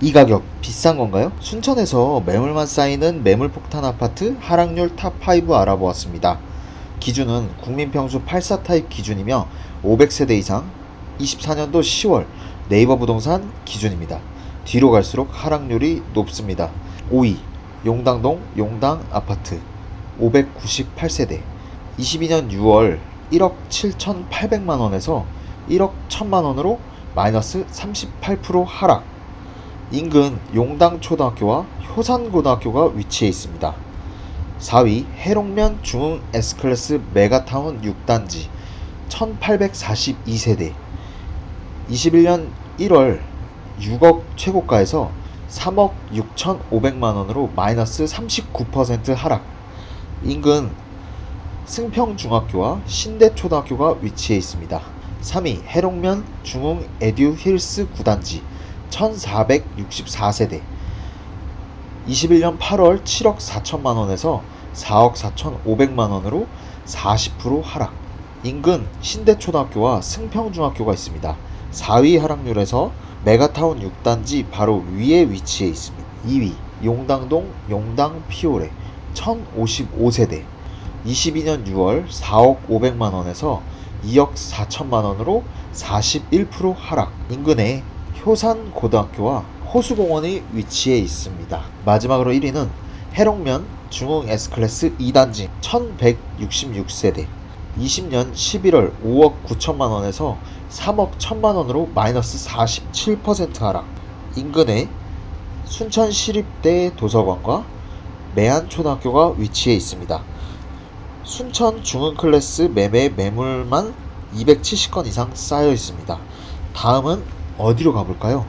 이 가격 비싼 건가요? 순천에서 매물만 쌓이는 매물폭탄 아파트 하락률 탑5 알아보았습니다. 기준은 국민평수 84 타입 기준이며 500세대 이상 24년도 10월 네이버 부동산 기준입니다. 뒤로 갈수록 하락률이 높습니다. 5위 용당동 용당 아파트 598세대 22년 6월 1억 7,800만 원에서 1억 1천만 원으로 마이너스 38% 하락 인근 용당 초등학교와 효산 고등학교가 위치해 있습니다. 4위 해롱면 중흥 S클래스 메가타운 6단지 1842세대 21년 1월 6억 최고가에서 3억 6,500만 원으로 마이너스 39% 하락 인근 승평중학교와 신대초등학교가 위치해 있습니다. 3위 해롱면 중흥 에듀 힐스 9단지 1464세대 21년 8월 7억 4천만 원에서 4억 4,500만 원으로 40% 하락. 인근 신대초등학교와 승평중학교가 있습니다. 4위 하락률에서 메가타운 6단지 바로 위에 위치해 있습니다. 2위 용당동 용당 피오레 1055세대 22년 6월 4억 500만 원에서 2억 4천만 원으로 41% 하락. 인근에 효산 고등학교와 호수공원이 위치해 있습니다. 마지막으로 1위는 해롱면 중흥 S클래스 2단지 1166세대 20년 11월 5억 9천만 원에서 3억 1천만 원으로 마이너스 47% 하락 인근에 순천시립대 도서관과 매한초등학교가 위치해 있습니다. 순천 중흥 클래스 매매 매물만 270건 이상 쌓여 있습니다. 다음은 어디로 가볼까요?